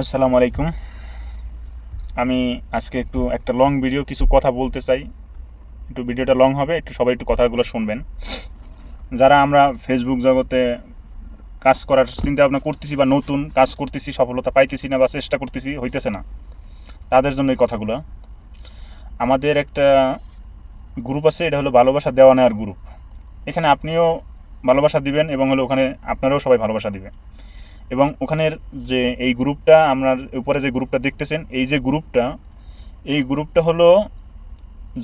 আসসালামু আলাইকুম। আমি আজকে একটু একটা লং ভিডিও কিছু কথা বলতে চাই। একটু ভিডিওটা লং হবে, একটু সবাই একটু কথাগুলো শুনবেন। যারা আমরা ফেসবুক জগতে কাজ করার চিন্তা ভাবনা করতেছি বা নতুন কাজ করতেছি, সফলতা পাইতেছি না বা চেষ্টা করতেছি, হইতেছে না। তাদের জন্য এই কথাগুলো। আমাদের একটা গ্রুপ আছে, এটা হলো ভালোবাসা দেওয়া নেওয়ার গ্রুপ এখানে আপনিও ভালোবাসা দিবেন এবং হলো ওখানে আপনারাও সবাই ভালোবাসা দিবে এবং ওখানের যে এই গ্রুপটা আপনার উপরে যে গ্রুপটা দেখতেছেন, এই যে গ্রুপটা, এই গ্রুপটা হলো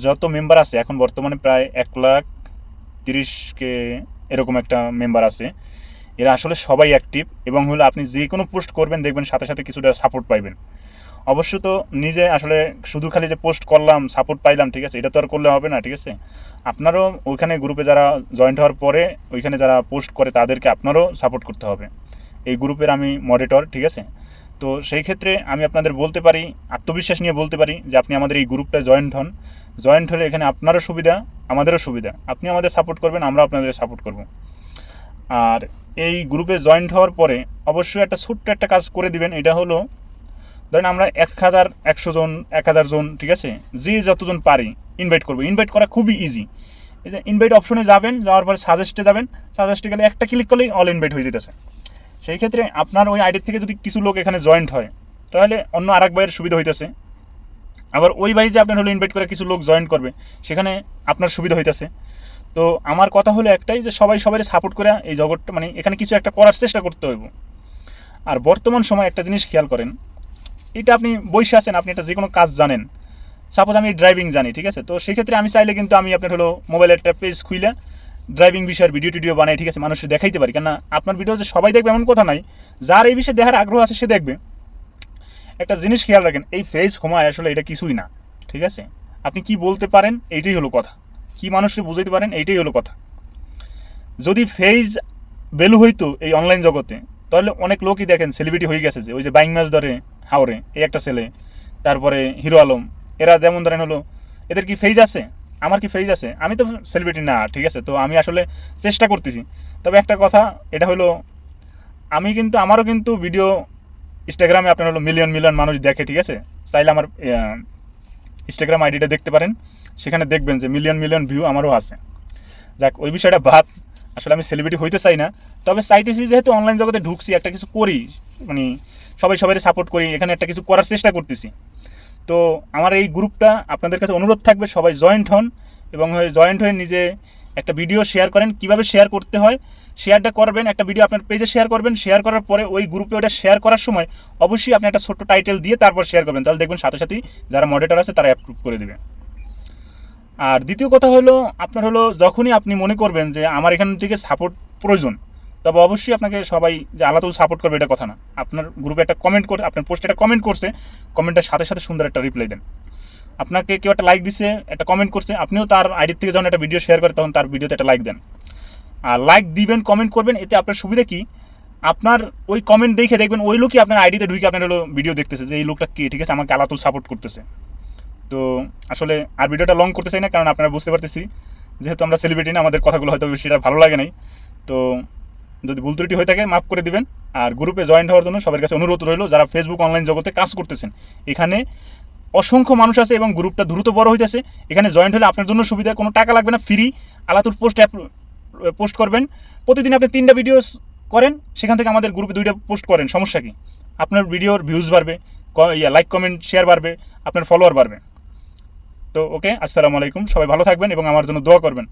যত মেম্বার আছে, এখন বর্তমানে প্রায় এক লাখ তিরিশকে এরকম একটা মেম্বার আছে। এরা আসলে সবাই অ্যাক্টিভ এবং হলো আপনি যে কোনো পোস্ট করবেন, দেখবেন সাথে সাথে কিছুটা সাপোর্ট পাইবেন। অবশ্য তো নিজে আসলে শুধু খালি যে পোস্ট করলাম সাপোর্ট পাইলাম, ঠিক আছে, এটা তো আর করলে হবে না, ঠিক আছে? আপনারও ওইখানে গ্রুপে যারা জয়েন্ট হওয়ার পরে, ওইখানে যারা পোস্ট করে, তাদেরকে আপনারও সাপোর্ট করতে হবে। এই গ্রুপের আমি মডারেটর ঠিক আছে? তো সেই ক্ষেত্রে আমি আপনাদের বলতে পারি, আত্মবিশ্বাস নিয়ে বলতে পারি যে আপনি আমাদের এই গ্রুপটায় জয়েন্ট হন। জয়েন্ট হলে এখানে আপনারও সুবিধা, আমাদেরও সুবিধা। আপনি আমাদের সাপোর্ট করবেন, আমরা আপনাদের সাপোর্ট করব। আর এই গ্রুপে জয়েন্ট হওয়ার পরে অবশ্যই একটা ছোট্ট একটা কাজ করে দিবেন, এটা হলো, ধরেন আমরা এক হাজার, একশো জন, এক হাজার জন, ঠিক আছে? যে যতজন পারি ইনভাইট করব। ইনভাইট করা খুবই ইজি ইনভাইট অপশনে যাবেন, যাওয়ার পরে সাজেস্টে যাবেন। সাজেস্টে গেলে একটা ক্লিক করলেই অল ইনভাইট হয়ে যেতেছে। সেই ক্ষেত্রে আপনার ওই আইডির থেকে যদি কিছু লোক এখানে জয়েন্ট হয়, তাহলে অন্য আরেক ভাইয়ের সুবিধা হইতেছে। আবার ওই ভাই যে আপনার হলো ইনভাইট করে কিছু লোক জয়েন করবে, সেখানে আপনার সুবিধা হইতেছে। তো আমার কথা হলো একটাই যে সবাই সবাই সাপোর্ট করে এই জগৎটা মানে এখানে কিছু একটা করার চেষ্টা করতে হইব। আর বর্তমান সময় একটা জিনিস খেয়াল করেন, এটা আপনি বসে আছেন, আপনি একটা যে কোনো কাজ জানেন। সাপোজ আমি ড্রাইভিং জানি, ঠিক আছে? তো সেক্ষেত্রে আমি চাইলে কিন্তু আমি আপনার হলো মোবাইলের একটা পেজ খুলে ড্রাইভিং বিষয়ের ভিডিও টিডিও বানাই, ঠিক আছে মানুষের দেখাইতে পারি। কেন আপনার ভিডিও যে সবাই দেখবে, এমন কথা নাই। যার এই বিষয়ে দেখার আগ্রহ আছে, সে দেখবে। একটা জিনিস খেয়াল রাখেন, এই ফেস ক্ষমায় আসলে এটা কিছুই না, ঠিক আছে? আপনি কি বলতে পারেন, এইটাই হলো কথা। কি মানুষকে বুঝাইতে পারেন, এইটাই হলো কথা। যদি ফেজ ভ্যালু হইতো এই অনলাইন জগতে, তাহলে অনেক লোকই দেখেন সেলিব্রিটি হয়ে গেছে যে, ওই যে বাইং ম্যাচ ধরে হাওড়ে এই একটা ছেলে, তারপরে হিরো আলম, এরা যেমন ধরেন হলো, এদের কি ফেজ আছে? আমার কি ফেজ আছে? আমি তো সেলিব্রিটি না, ঠিক আছে? তো আমি আসলে চেষ্টা করতেছি। তবে একটা কথা, এটা হলো, আমি কিন্তু, আমারও কিন্তু ভিডিও ইনস্টাগ্রামে আপনার হলো মিলিয়ন মিলিয়ন মানুষ দেখে, ঠিক আছে? চাইলে আমার ইনস্টাগ্রাম আইডিটা দেখতে পারেন। সেখানে দেখবেন যে মিলিয়ন মিলিয়ন ভিউ আমারও আছে। যাক, ওই বিষয়টা বাদ। আসলে আমি সেলিব্রিটি হইতে চাই না। তবে চাইতেছি যেহেতু অনলাইন জগতে ঢুকছি, একটা কিছু করি। মানে সবাই সবাই সাপোর্ট করি, এখানে একটা কিছু করার চেষ্টা করতেছি। তো আমার এই গ্রুপটা আপনাদের কাছে অনুরোধ থাকবে, সবাই জয়েন্ট হন এবং জয়েন্ট হয়ে নিজে একটা ভিডিও শেয়ার করেন, কীভাবে শেয়ার করতে হয়। শেয়ারটা করবেন, একটা ভিডিও আপনার পেজে শেয়ার করবেন, শেয়ার করার পরে ওই গ্রুপে ওটা শেয়ার করার সময় অবশ্যই আপনি একটা ছোট্ট টাইটেল দিয়ে তারপর শেয়ার করবেন। তাহলে দেখবেন সাথে সাথেই যারা মডারেটর আছে তারা অ্যাপ্রুভ করে দেবে। আর দ্বিতীয় কথা হলো, আপনার হলো যখনই আপনি মনে করবেন যে আমার এখান থেকে সাপোর্ট প্রয়োজন তবে অবশ্যই আপনাকে সবাই যে আলাদা সাপোর্ট করবে, এটা কথা না। আপনার গ্রুপে একটা কমেন্ট করে, আপনার পোস্টে একটা কমেন্ট করছে কমেন্টের সাথে সাথে সুন্দর একটা রিপ্লাই দেন। আপনাকে কেউ একটা লাইক দিছে, একটা কমেন্ট করছে, আপনিও তার আইডির থেকে যখন একটা ভিডিও শেয়ার করে, তখন তার ভিডিওতে একটা লাইক দেন। আর লাইক দিবেন কমেন্ট করবেন, এতে আপনার সুবিধা কি? আপনার ওই কমেন্ট দেখে দেখবেন, ওই লোকই আপনার আইডিতে ঢুকে আপনার হলো ভিডিও দেখতেছে যে, এই লোকটা কে? ঠিক আছে, আমাকে আলাতুল সাপোর্ট করতেছে। তো আসলে আর ভিডিওটা লং করতে চাই না, কারণ আপনারা বুঝতে পারতেছি, যেহেতু আমরা সেলিব্রিটি না, আমাদের কথাগুলো হয়তো সেটা ভালো লাগে নাই। তো যদি ভুল ত্রুটি হয়ে থাকে, মাফ করে দিবেন। আর গ্রুপে জয়েন্ট হওয়ার জন্য সবার কাছে অনুরোধ রইল, যারা ফেসবুক অনলাইন জগতে কাজ করতেছেন। এখানে অসংখ্য মানুষ আছে এবং গ্রুপটা দ্রুত বড় হইতেছে। এখানে জয়েন্ট হলে আপনার জন্য সুবিধা, কোনো টাকা লাগবে না ফ্রি আলাতুর পোস্ট অ্যাপ পোস্ট করবেন। প্রতিদিন আপনি তিনটা ভিডিও করেন, সেখান থেকে আমাদের গ্রুপে দুইটা পোস্ট করেন। সমস্যা কি? আপনার ভিডিওর ভিউজ বাড়বে ইয়া লাইক কমেন্ট শেয়ার বাড়বে, আপনার ফলোয়ার বাড়বে। তো ওকে আসসালামু আলাইকুম। সবাই ভালো থাকবেন এবং আমার জন্য দোয়া করবেন।